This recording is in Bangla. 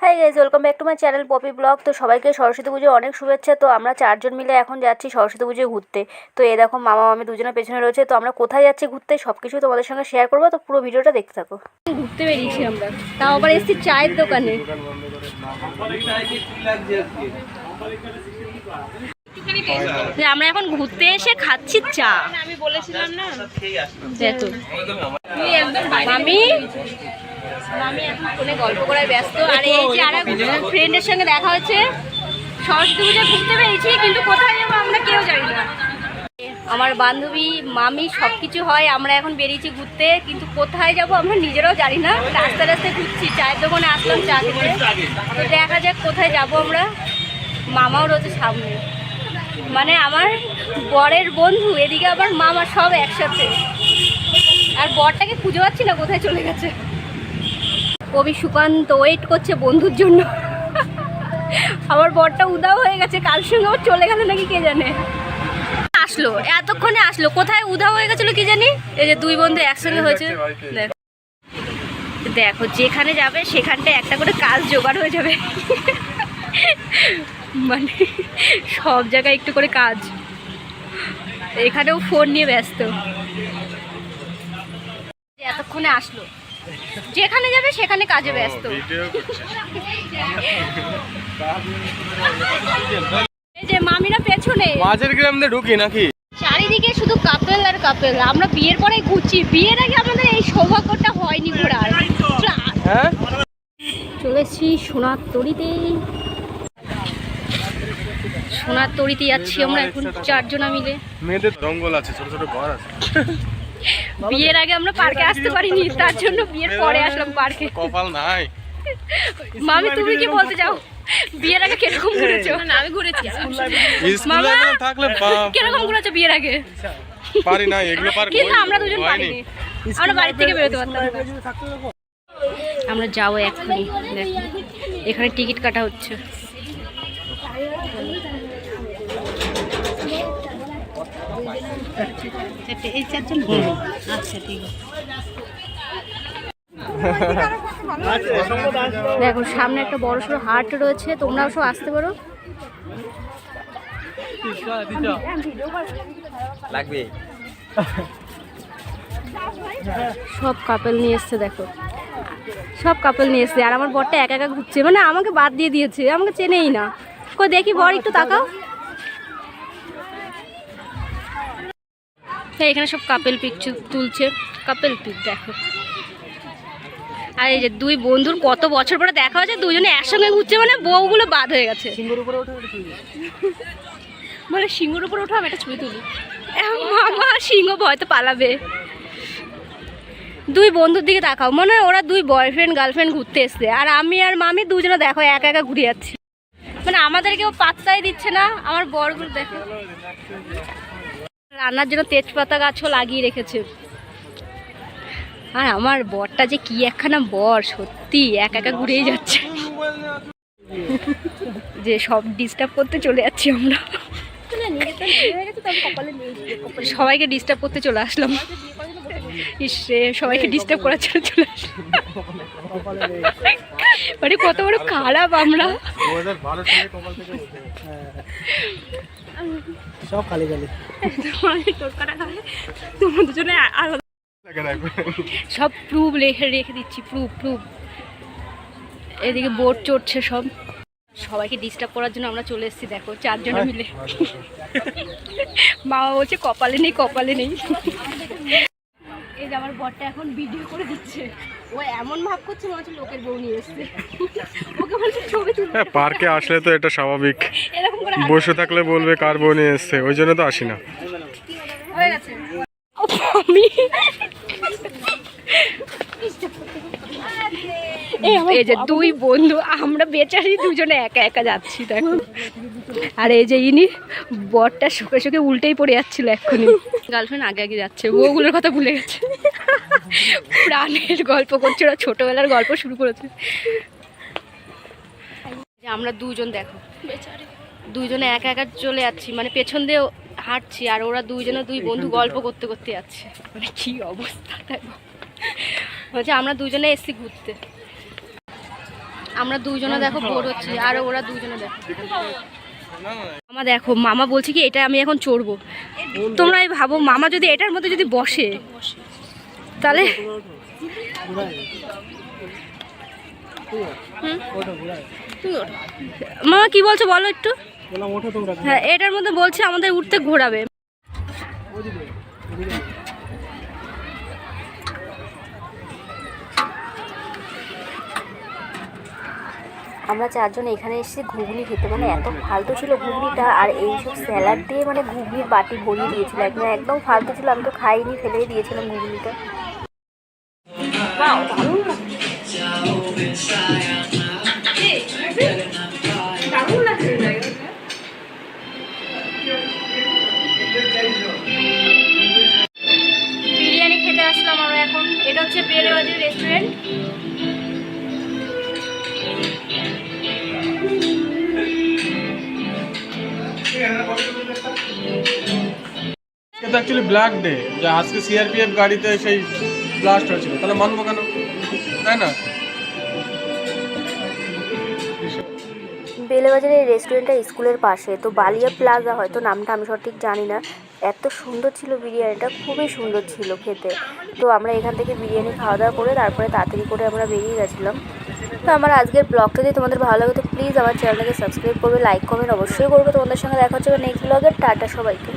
Hi guys welcome back to my channel Poppy vlog তো সবাইকে সরস্বতী পুজোর অনেক শুভেচ্ছা। তো আমরা চারজন মিলে এখন যাচ্ছি সরস্বতী পুজোয় ঘুরতে। তো এ দেখো মামা মামি দুজনের পেছনে রয়েছে। তো আমরা কোথায় যাচ্ছি ঘুরতে সব কিছু তোমাদের সঙ্গে শেয়ার করব। তো পুরো ভিডিওটা দেখতে থাকো। ঘুরতে বেরিয়েছি আমরা। তাও আবার এসেছি চায়ের দোকানে। আমরা এখন ঘুরতে এসে খাচ্ছি চা। আমি বলেছিলাম না। দেখো। গল্প করায় ব্যস্ত। ফ্রেন্ডের সঙ্গে দেখা সরস্বতী ঘুরতে পেরেছি, কিন্তু কোথায় আমরা কেউ আমার বান্ধবী, মামি সব কিছু হয়, আমরা এখন বেরিয়েছি ঘুরতে, কিন্তু কোথায় যাব আমরা নিজেরাও জানি না। রাস্তায় রাস্তায় ঘুরছি, চায়ের দোকানে আসলাম চা খেতে। দেখা যাক কোথায় যাব আমরা। মামাও রয়েছে সামনে। মানে আমার বরের বন্ধু, এদিকে আবার মামা সব একসাথে। আর বরটাকে খুঁজে পাচ্ছি না কোথায় চলে গেছে। কবি সুকান্ত ওয়েট করছে বন্ধুর জন্য। আমার বরটা উদাও হয়ে গেছে কার সঙ্গে ওর চলে গেল নাকি কে জানে? আসলো এতক্ষণে আসলো কোথায় উধাও হয়ে গেছিল কি জানি? এই যে দুই বন্ধু একসঙ্গে হয়েছে। দেখো। দেখো যেখানে যাবে সেখানটা একটা করে কাজ জোগাড় হয়ে যাবে। মানে সব জায়গায় একটু করে কাজ। এখানেও ফোন নিয়ে ব্যস্ত। এতক্ষণে আসলো। যেখানে যাবে সেখানে কাজে ব্যস্ত। এই যে মামিরা পেছনে। মাঝের গ্রাম ঢুকি নাকি? চারিদিকে শুধু কাপেল আর কাপেল। আমরা বিয়ের পরে ঘুরছি। বিয়ের আগে আমাদের এই সৌভাগ্যটা হয়নি ঘোরার। হ্যাঁ? চলেছি সোনার তরিতে। সোনার তরিতে যাচ্ছি আমরা এখন চারজনা মিলে। মেয়েদের জঙ্গল আছে ছোট ছোট ঘর আছে। বিয়ের আগে আমরা পার্কে আসতে পারিনি তার জন্য বিয়ের পরে আসলাম পার্কে। কপাল নাই। মামি তুমি কি বলতে চাও? বিয়ের আগে কীরকম ঘুরেছো? না আমি ঘুরেছি। মামা! থাকলে বাপ, কীরকম ঘুরেছো বিয়ের আগে? পারি না এগুলো পার কিন্তু আমরা দুজন। পারিনি। আমরা বাড়ি থেকে বেরোতে পারতাম। আমরা যাব এখনই দেখো। এখানে টিকিট কাটা হচ্ছে। এই চারজন আচ্ছা ঠিক আছে। দেখো সামনে একটা বড় সড়ো হাট রয়েছে তোমরাও সব আসতে পারো। লাগবে। সব কাপেল নিয়ে এসছে দেখো। সব কাপেল নিয়ে এসছে আর আমার বরটা একা একা ঘুরছে মানে আমাকে বাদ দিয়ে দিয়েছে আমাকে চেনেই না। কই দেখি বর একটু তাকাও। হ্যাঁ এখানে সব কাপেল পিক তুলছে। কাপেল পিক দেখো। আর এই যে দুই বন্ধুর কত বছর পরে দেখা হয়েছে দুজনে একসঙ্গে ঘুরছে মানে বউগুলো বাদ হয়ে গেছে। মানে সিংহর উপর ওঠা আমি একটা ছবি তুলি। এখন মামা সিংহ ভয়তো পালাবে। দুই বন্ধুর দিকে তাকাও মনে হয় ওরা দুই বয়ফ্রেন্ড গার্লফ্রেন্ড ঘুরতে এসছে। আর আমি আর মামি দুজনে দেখো একা একা ঘুরে যাচ্ছি। মানে আমাদের কেউ পাত্তাই দিচ্ছে না আমার বরগুলো দেখো। রান্নার জন্য তেজপাতা গাছও লাগিয়ে রেখেছে। আর আমার বরটা যে কি একখানা বর সত্যি এক একা ঘুরেই যাচ্ছে। যে সব ডিস্টার্ব করতে চলে যাচ্ছি আমরা। সবাইকে ডিস্টার্ব করতে চলে আসলাম। ইস রে সবাইকে ডিস্টার্ব করার জন্য চলে মানে কত বড় খারাপ আমরা। সব খালি খালি। তোমরা দুজনে আলাদা। সব প্রুফ রেখে রেখে দিচ্ছি প্রুফ প্রুফ এদিকে বোর্ড চড়ছে সব। সবাইকে ডিস্টার্ব করার জন্য আমরা চলে এসেছি দেখো চারজনে মিলে। মা বলছে কপালে নেই কপালে নেই। এই যে আমার বরটা এখন ভিডিও করে দিচ্ছে। ও এমন ভাব করছে মনে হচ্ছে লোকের বউ নিয়ে এসছে। ওকে বলছে ছবি তুলতে হ্যাঁ পার্কে আসলে তো এটা স্বাভাবিক। এরকম করে বসে থাকলে বলবে কার বউ নিয়ে এসছে ওই জন্য তো আসি না। হয়ে গেছে। আমি এই যে দুই বন্ধু আমরা বেচারি দুজনে একা একা যাচ্ছি দেখো। আর এই যে ইনি বরটা শুকে শুকে উল্টেই পড়ে যাচ্ছিল এক্ষুনি। গার্লফ্রেন্ড আগে আগে যাচ্ছে বউগুলোর কথা ভুলে গেছে। প্রাণের গল্প করছে ওরা ছোটবেলার গল্প শুরু করেছে। যে আমরা দুজন দেখো। দুইজনে একা একা চলে যাচ্ছি মানে পেছন দিয়ে হাঁটছি আর ওরা দুইজনে দুই বন্ধু গল্প করতে করতে যাচ্ছে। মানে কি অবস্থা দেখো। বলছে আমরা দুজনে এসছি ঘুরতে। আমরা দুজনে দেখো বোর হচ্ছি আর ওরা দুজনে দেখো। মামা দেখো মামা বলছে কি এটা আমি এখন চড়বো। তোমরাই ভাবো মামা যদি এটার মধ্যে যদি বসে তাহলে। মামা কি বলছো বলো একটু? হ্যাঁ এটার মধ্যে বলছে আমাদের উঠতে ঘোরাবে। আমরা চারজন এখানে এসে ঘুগনি খেতে মানে এত ফালতু ছিল ঘুগনিটা আর এইসব স্যালাড দিয়ে মানে ঘুগনির বাটি ভরিয়ে দিয়েছিল, একদম একদম ফালতু ছিল, আমি তো খাইনি ফেলেই দিয়েছিলাম ঘুগনিটা। এটা অ্যাকচুয়ালি ব্ল্যাক ডে যে আজকে সিআরপিএফ গাড়িতে সেই ব্লাস্ট হয়েছিল। তাহলে মানবো কেন? তাই না? বেলেবাজারের এই রেস্টুরেন্টটা স্কুলের পাশে, তো বালিয়া প্লাজা হয়তো নামটা আমি সঠিক জানি না। এত সুন্দর ছিল বিরিয়ানিটা, খুবই সুন্দর ছিল খেতে। তো আমরা এখান থেকে বিরিয়ানি খাওয়া দাওয়া করে তারপরে তাড়াতাড়ি করে আমরা বেরিয়ে গেছিলাম। তো আমার আজকের ব্লগটা যদি তোমাদের ভালো লাগে, তো প্লিজ আমার চ্যানেলটাকে সাবস্ক্রাইব করবে লাইক কমেন্ট অবশ্যই করবে। তোমাদের সঙ্গে দেখা হচ্ছে নেক্সট ব্লগের টাটা সবাইকে।